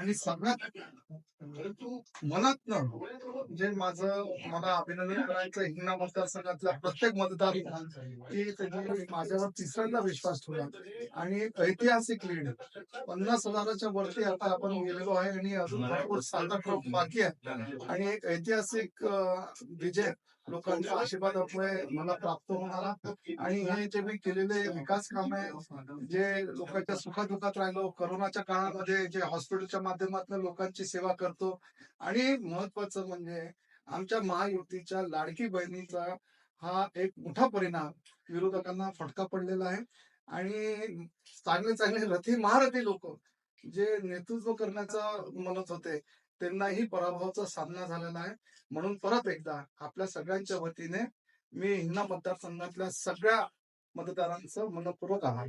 आणि सगळ्यात मनात जे माझं मला अभिनंदन करायचं हिंगणा मतदारसंघातल्या प्रत्येक मतदार की त्यांनी माझ्यावर तिसऱ्यांदा विश्वास ठेवला. आणि एक ऐतिहासिक लीड पन्नास हजाराच्या वरती आता आपण गेलेलो आहे आणि अजून भरपूर सात आठ रोप बाकी आहे आणि एक ऐतिहासिक विजय लोकांच्या आशीर्वादामुळे मला प्राप्त होणारा आणि हे जे मी केलेले विकास काम आहे जे लोकांच्या सुखदुःखात राहिलो कोरोनाच्या काळामध्ये जे हॉस्पिटलच्या माध्यमातून लोकांची सेवा करतो. आणि महत्वाचं म्हणजे आमच्या महायुतीच्या लाडकी बहिणीचा हा एक मोठा परिणाम विरोधकांना फटका पडलेला आहे. आणि चांगले चांगले रथी महारथी लोक जे नेतृत्व करण्याचं म्हणत होते त्यांनाही पराभवाचा सामना झालेला आहे. म्हणून परत एकदा आपल्या सगळ्यांच्या वतीने मी हिंना मतदारसंघातल्या सगळ्या मतदारांचं मनपूर्वक आभार